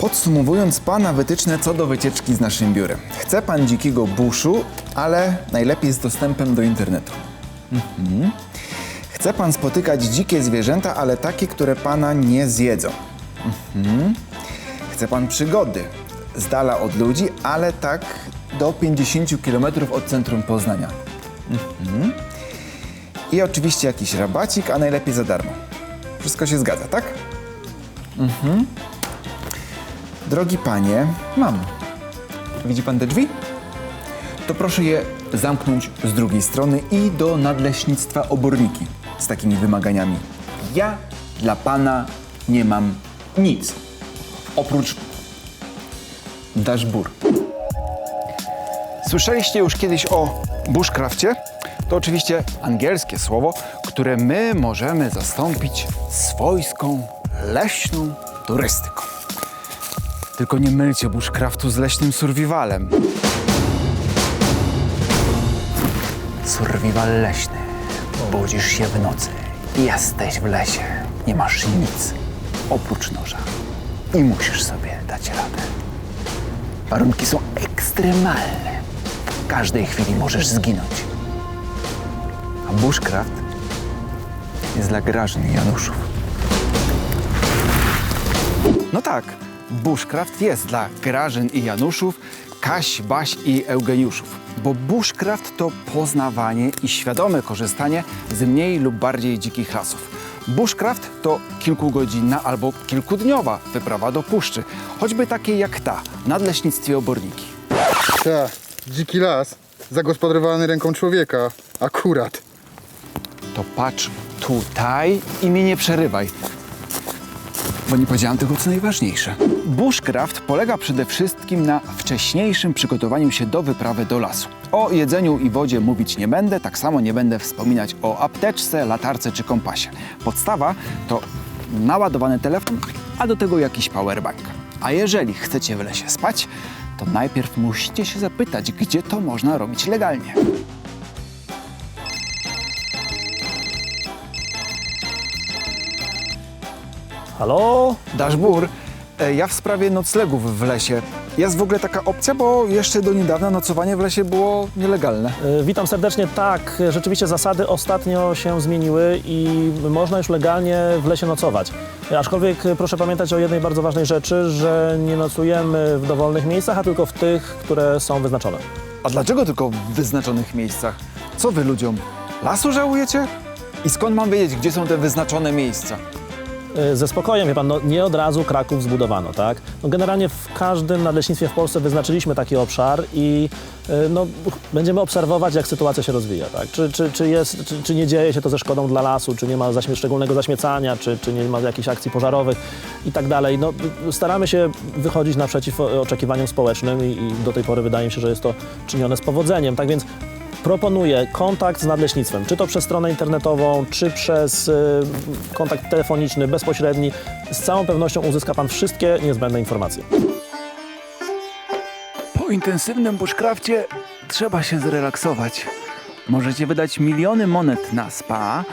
Podsumowując pana wytyczne co do wycieczki z naszym biurem. Chce pan dzikiego buszu, ale najlepiej z dostępem do internetu. Mhm. Chce pan spotykać dzikie zwierzęta, ale takie, które pana nie zjedzą. Mhm. Chce pan przygody z dala od ludzi, ale tak do 50 km od centrum Poznania. Mhm. I oczywiście jakiś rabacik, a najlepiej za darmo. Wszystko się zgadza, tak? Mhm. Drogi panie, mam. Widzi pan te drzwi? To proszę je zamknąć z drugiej strony i do nadleśnictwa oborniki z takimi wymaganiami. Ja dla pana nie mam nic. Oprócz dashbur. Słyszeliście już kiedyś o bushcrafcie? To oczywiście angielskie słowo, które my możemy zastąpić swojską, leśną turystyką. Tylko nie mylcie bushcraftu z leśnym survivalem. Survival leśny. Budzisz się w nocy. Jesteś w lesie. Nie masz nic oprócz noża. I musisz sobie dać radę. Warunki są ekstremalne. W każdej chwili możesz zginąć. A bushcraft jest dla Grażyn i Januszów. No tak, bushcraft jest dla Grażyn i Januszów, Kaś, Baś i Eugeniuszów. Bo bushcraft to poznawanie i świadome korzystanie z mniej lub bardziej dzikich lasów. Bushcraft to kilkugodzinna albo kilkudniowa wyprawa do puszczy, choćby takiej jak ta, nadleśnictwie Oborniki. Tak, dziki las, zagospodarowany ręką człowieka. Akurat. To patrz tutaj i mnie nie przerywaj. Bo nie powiedziałam tego, co najważniejsze. Bushcraft polega przede wszystkim na wcześniejszym przygotowaniu się do wyprawy do lasu. O jedzeniu i wodzie mówić nie będę, tak samo nie będę wspominać o apteczce, latarce czy kompasie. Podstawa to naładowany telefon, a do tego jakiś powerbank. A jeżeli chcecie w lesie spać, to najpierw musicie się zapytać, gdzie to można robić legalnie. Halo? Daszbur, e, ja w sprawie noclegów w lesie. Jest w ogóle taka opcja, bo jeszcze do niedawna nocowanie w lesie było nielegalne. Y, Witam serdecznie. Tak, rzeczywiście zasady ostatnio się zmieniły i można już legalnie w lesie nocować. Aczkolwiek proszę pamiętać o jednej bardzo ważnej rzeczy, że nie nocujemy w dowolnych miejscach, a tylko w tych, które są wyznaczone. A dlaczego tylko w wyznaczonych miejscach? Co wy ludziom? Lasu żałujecie? I skąd mam wiedzieć, gdzie są te wyznaczone miejsca? Y, Ze spokojem, wie pan, no, nie od razu Kraków zbudowano, tak? No, generalnie w każdym nadleśnictwie w Polsce wyznaczyliśmy taki obszar i y, no, będziemy obserwować, jak sytuacja się rozwija, tak? Czy, czy, czy, jest, czy, czy nie dzieje się to ze szkodą dla lasu, czy nie ma zaśmie- szczególnego zaśmiecania, czy, czy nie ma jakichś akcji pożarowych i tak dalej. No, staramy się wychodzić naprzeciw oczekiwaniom społecznym i, i do tej pory wydaje mi się, że jest to czynione z powodzeniem. Tak więc Proponuję kontakt z nadleśnictwem, czy to przez stronę internetową, czy przez y, kontakt telefoniczny, bezpośredni. Z całą pewnością uzyska Pan wszystkie niezbędne informacje. Po intensywnym bushcrafcie trzeba się zrelaksować. Możecie wydać miliony monet na spa,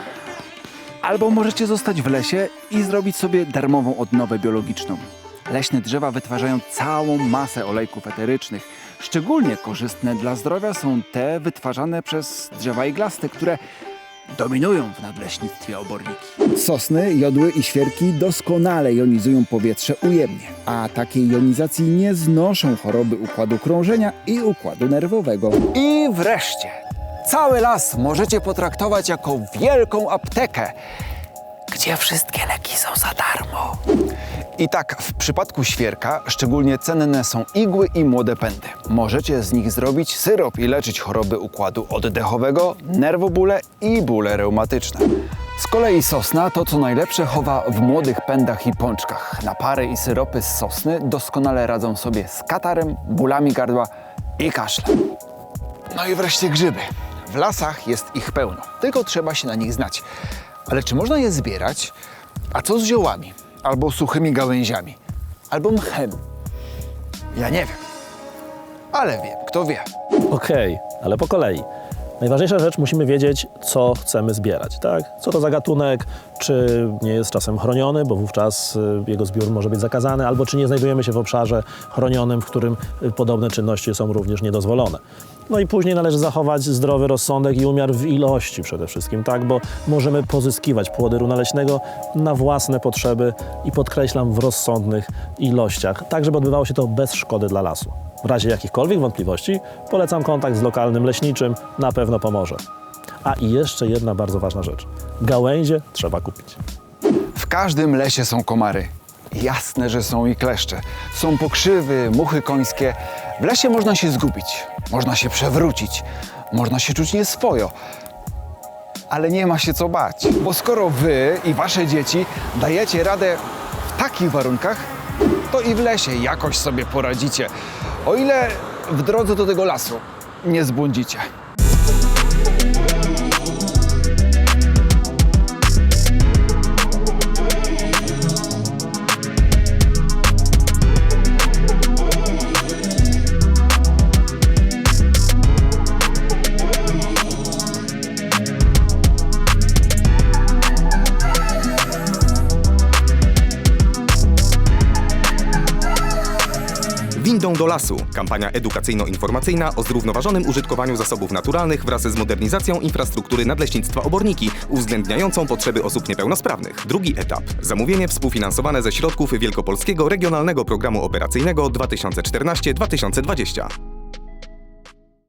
albo możecie zostać w lesie i zrobić sobie darmową odnowę biologiczną. Leśne drzewa wytwarzają całą masę olejków eterycznych. Szczególnie korzystne dla zdrowia są te wytwarzane przez drzewa iglaste, które dominują w nadleśnictwie oborniki. Sosny, jodły i świerki doskonale jonizują powietrze ujemnie, a takiej jonizacji nie znoszą choroby układu krążenia i układu nerwowego. I wreszcie, cały las możecie potraktować jako wielką aptekę, gdzie wszystkie leki są za darmo. I tak, w przypadku świerka szczególnie cenne są igły i młode pędy. Możecie z nich zrobić syrop i leczyć choroby układu oddechowego, nerwobóle i bóle reumatyczne. Z kolei sosna to co najlepsze chowa w młodych pędach i pączkach. Napary i syropy z sosny doskonale radzą sobie z katarem, bólami gardła i kaszlem. No i wreszcie grzyby. W lasach jest ich pełno, tylko trzeba się na nich znać. Ale czy można je zbierać? A co z ziołami? Albo suchymi gałęziami? Albo mchem? Ja nie wiem. Ale wiem, kto wie. Okej, ale po kolei. Najważniejsza rzecz, musimy wiedzieć, co chcemy zbierać, tak? Co to za gatunek, czy nie jest czasem chroniony, bo wówczas y, jego zbiór może być zakazany, albo czy nie znajdujemy się w obszarze chronionym, w którym y, podobne czynności są również niedozwolone. No i później należy zachować zdrowy rozsądek i umiar w ilości przede wszystkim, tak? Bo możemy pozyskiwać płody runa leśnego na własne potrzeby i podkreślam w rozsądnych ilościach, tak żeby odbywało się to bez szkody dla lasu. W razie jakichkolwiek wątpliwości polecam kontakt z lokalnym leśniczym, na pewno pomoże. A i jeszcze jedna bardzo ważna rzecz. Gałęzie trzeba kupić. W każdym lesie są komary. Jasne, że są i kleszcze. Są pokrzywy, muchy końskie. W lesie można się zgubić, można się przewrócić, można się czuć nieswojo. Ale nie ma się co bać, bo skoro wy i wasze dzieci dajecie radę w takich warunkach, to i w lesie jakoś sobie poradzicie. O ile w drodze do tego lasu nie zbłądzicie. Windą do lasu. Kampania edukacyjno-informacyjna o zrównoważonym użytkowaniu zasobów naturalnych wraz z modernizacją infrastruktury nadleśnictwa Oborniki, uwzględniającą potrzeby osób niepełnosprawnych. Drugi etap. Zamówienie współfinansowane ze środków Wielkopolskiego Regionalnego Programu Operacyjnego 2014-2020.